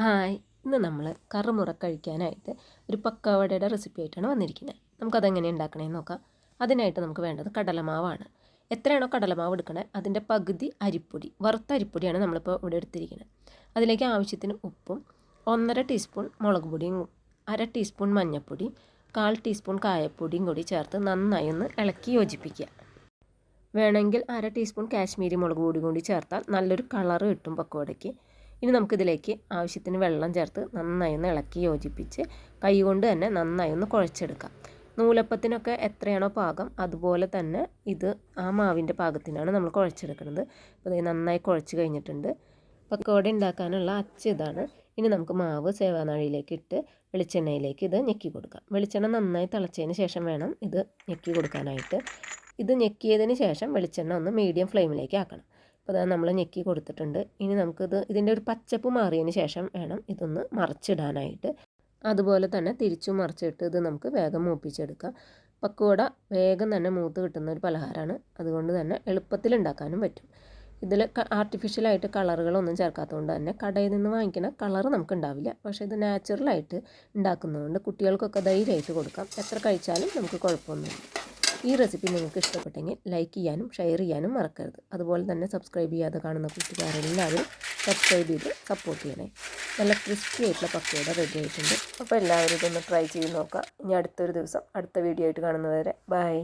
Hi. ഇന്ന് നമ്മൾ കറുമുറ കഴിക്കാനായിട്ട് ഒരു പക്കവടയുടെ റെസിപ്പി ആയിട്ടാണ് വന്നിരിക്കുന്നത് നമുക്കതെങ്ങനെ ഉണ്ടാക്കണമെന്ന് നോക്കാം. അതിനായിട്ട് നമുക്ക് വേണ്ടത് കടലമാവാണ്. എത്രയാണോ കടലമാവ് എടുക്കണേ അതിന്റെ പകുതി അരിപ്പൊടി വറുത്ത അരിപ്പൊടിയാണ് നമ്മളിപ്പോൾ ഇവിടെ എടുത്തിരിക്കുന്നത് അതിലേക്ക് ആവശ്യത്തിന് ഉപ്പും ഒന്നര ടീസ്പൂൺ മുളക് പൊടിയും അര ടീസ്പൂൺ മഞ്ഞൾപ്പൊടി കാൽ ടീസ്പൂൺ കായപ്പൊടിയും കൂടി ചേർത്ത് നന്നായി ഒന്ന് ഇളക്കി യോജിപ്പിക്കുക. വേണമെങ്കിൽ അര ടീസ്പൂൺ കാശ്മീരി മുളക് പൊടി കൂടി ചേർത്താൽ നല്ലൊരു കളർ കിട്ടും പക്കോടയ്ക്ക് ഇനി നമുക്കിതിലേക്ക് ആവശ്യത്തിന് വെള്ളം ചേർത്ത് നന്നായി ഒന്ന് ഇളക്കി യോജിപ്പിച്ച് കൈ കൊണ്ട് തന്നെ നന്നായി ഒന്ന് കുഴച്ചെടുക്കാം. നൂലപ്പത്തിനൊക്കെ എത്രയാണോ പാകം അതുപോലെ തന്നെ ഇത് ആ മാവിന്റെ പാകത്തിനാണ് നമ്മൾ കുഴച്ചെടുക്കുന്നത്. അപ്പോൾ ഇത് നന്നായി കുഴച്ച് കഴിഞ്ഞിട്ടുണ്ട്. പക്കോട ഉണ്ടാക്കാനുള്ള അച്ച് ഇതാണ്. ഇനി നമുക്ക് മാവ് സേവാനാഴിയിലേക്ക് ഇട്ട് വെളിച്ചെണ്ണയിലേക്ക് ഇത് ഞെക്കി കൊടുക്കാം. വെളിച്ചെണ്ണ നന്നായി തിളച്ചതിന് ശേഷം വേണം ഇത് ഞെക്കി കൊടുക്കാനായിട്ട്. ഇത് ഞെക്കിയതിന് ശേഷം വെളിച്ചെണ്ണ ഒന്ന് മീഡിയം ഫ്ലെയിമിലേക്ക് ആക്കണം. അപ്പോൾ അത് നമ്മൾ ഞെക്കി കൊടുത്തിട്ടുണ്ട്. ഇനി നമുക്കിത് ഇതിന്റെ ഒരു പച്ചപ്പ് മാറിയതിന് ശേഷം വേണം ഇതൊന്ന് മറിച്ചിടാനായിട്ട്. അതുപോലെ തന്നെ തിരിച്ചു മറിച്ചിട്ട് ഇത് നമുക്ക് വേഗം മൂപ്പിച്ചെടുക്കാം. പക്കുവട വേഗം തന്നെ മൂത്ത് കിട്ടുന്ന ഒരു പലഹാരമാണ്. അതുകൊണ്ട് തന്നെ എളുപ്പത്തിൽ ഉണ്ടാക്കാനും പറ്റും. ഇതിൽ ആർട്ടിഫിഷ്യലായിട്ട് കളറുകളൊന്നും ചേർക്കാത്തതുകൊണ്ട് തന്നെ കടയിൽ നിന്ന് വാങ്ങിക്കുന്ന കളർ നമുക്ക് ഉണ്ടാവില്ല. പക്ഷേ ഇത് നാച്ചുറലായിട്ട് ഉണ്ടാക്കുന്നതുകൊണ്ട് കുട്ടികൾക്കൊക്കെ ധൈര്യമായിട്ട് കൊടുക്കാം. എത്ര കഴിച്ചാലും നമുക്ക് കുഴപ്പമൊന്നുമില്ല. ഈ റെസിപ്പി നിങ്ങൾക്ക് ഇഷ്ടപ്പെട്ടെങ്കിൽ ലൈക്ക് ചെയ്യാനും ഷെയർ ചെയ്യാനും മറക്കരുത്. അതുപോലെ തന്നെ സബ്സ്ക്രൈബ് ചെയ്യാതെ കാണുന്ന കൂട്ടുകാരെല്ലാവരും സബ്സ്ക്രൈബ് ചെയ്ത് സപ്പോർട്ട് ചെയ്യണേ. നല്ല ക്രിസ്പി ആയിട്ടുള്ള പക്കയുടെ റെഡി ആയിട്ടുണ്ട്. അപ്പോൾ എല്ലാവരും ഇതൊന്ന് ട്രൈ ചെയ്ത് നോക്കാം ഇനി അടുത്തൊരു ദിവസം അടുത്ത വീഡിയോ ആയിട്ട് കാണുന്നവരെ ബൈ.